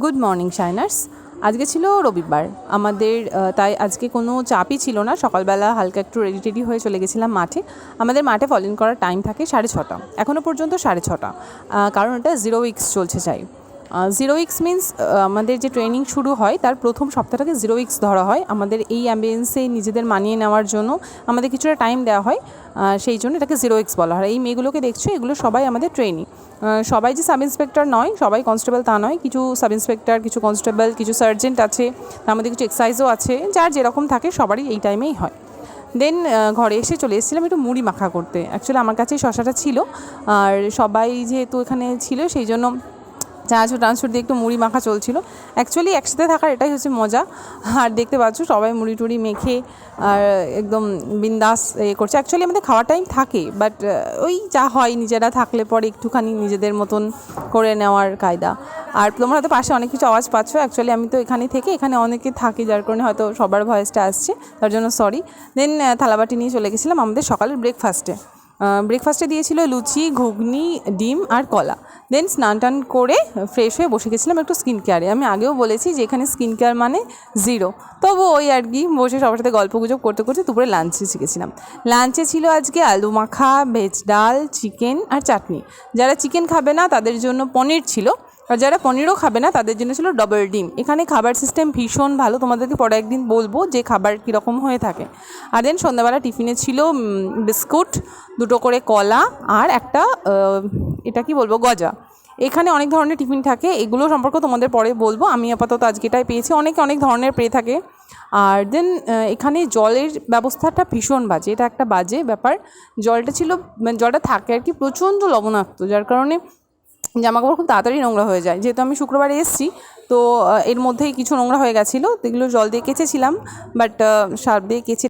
Good morning শাইনার্স আজকে ছিল রবিবার। আমাদের তাই আজকে কোনো চাপই ছিল না। সকালবেলা হালকা একটু রেডি টেডি হয়ে চলে গেছিলাম মাঠে। আমাদের মাঠে ফল ইন করার টাইম থাকে সাড়ে ছটা। এখনও পর্যন্ত সাড়ে ছটা। কারণ এটা জিরো উইক্স চলছে চাই। জিরো উইক্স মিন্স আমাদের যে ট্রেনিং শুরু হয়, তার প্রথম সপ্তাহটাকে জিরো উইক্স ধরা হয়। আমাদের এই অ্যাম্বিয়েন্সে নিজেদের মানিয়ে নেওয়ার জন্য আমাদের কিছুটা টাইম দেওয়া হয়। সেই জন্য এটাকে জিরো উইক্স বলা হয়। এই মেয়েগুলোকে দেখছ, এগুলো সবাই আমাদের ট্রেনিং সবাই যে সাব ইন্সপেক্টর নয়, সবাই কনস্টেবল তা নয়। কিছু সাব ইন্সপেক্টর, কিছু কনস্টেবল, কিছু সার্জেন্ট আছে, তার মধ্যে কিছু এক্সাইজও আছে, যার যেরকম থাকে সবারই এই টাইমেই হয়। দেন ঘরে এসে চলে এসেছিলাম একটু মুড়ি মাখা করতে। অ্যাকচুয়ালি আমার কাছেই শশাটা ছিল, আর সবাই যেহেতু এখানে ছিল, সেই জন্য চানাচুর টানাচুর দিয়ে একটু মুড়ি মাখা চলছিল। অ্যাকচুয়ালি একসাথে থাকার এটাই হচ্ছে মজা। আর দেখতে পাচ্ছ সবাই মুড়ি টুড়ি মেখে আর একদম বিন্দাস এ করছে। অ্যাকচুয়ালি আমাদের খাওয়ার টাইম থাকে বাট ওই যা হয় নিজেরা থাকলে পরে একটুখানি নিজেদের মতন করে নেওয়ার কায়দা। আর তোমরা হয়তো পাশে অনেক কিছু আওয়াজ পাচ্ছ। অ্যাকচুয়ালি আমি তো এখানে থেকে এখানে অনেকে থাকি, যার কারণে হয়তো সবার ভয়েসটা আসছে। তার জন্য সরি দেন থালাবাটি নিয়ে চলে গেছিলাম আমাদের সকালের ব্রেকফাস্টে ব্রেকফাস্টে দিয়েছিল লুচি, ঘুগনি, ডিম আর কলা। দেন স্নান টান করে ফ্রেশ হয়ে বসে গেছিলাম একটু স্কিন কেয়ারে আমি আগেও বলেছি যে এখানে স্কিন কেয়ার মানে জিরো তবু ওই আর কি, বসে সবার সাথে গল্প গুজব করতে করতে দুপুরে লাঞ্চে শিখেছিলাম লাঞ্চে ছিল আজকে আলু মাখা, ভেজ ডাল চিকেন আর চাটনি। যারা চিকেন খাবে না, তাদের জন্য পনির ছিল। আর যারা পনিরও খাবে না, তাদের জন্য ছিল ডবল ডিম এখানে খাবার সিস্টেম ভীষণ ভালো, তোমাদেরকে পরে একদিন বলব যে খাবার কীরকম হয়ে থাকে। আর দেন সন্ধ্যাবেলা টিফিনে ছিল বিস্কুট, দুটো করে কলা আর একটা এটা কি বলব, গজা। এখানে অনেক ধরনের টিফিন থাকে, এগুলো সম্পর্কে তোমাদের পরে বলব। আমি আপাতত আজকে এটাই পেয়েছি, অনেকে অনেক ধরনের পেয়ে থাকে। আর দেন এখানে জলের ব্যবস্থাটা ভীষণ বাজে, এটা একটা বাজে ব্যাপার। জলটা ছিল মানে জলটা থাকে আর কি প্রচণ্ড লবণাক্ত, যার কারণে জামা কাপড় খুব তাড়াতাড়ি নোংরা হয়ে যায়। যেহেতু আমি শুক্রবারে এসেছি, তো এর মধ্যেই কিছু নোংরা হয়ে গেছিল। তো এগুলো জল দিয়ে কেচেছিলাম বাট সার্ফ দিয়ে কেচে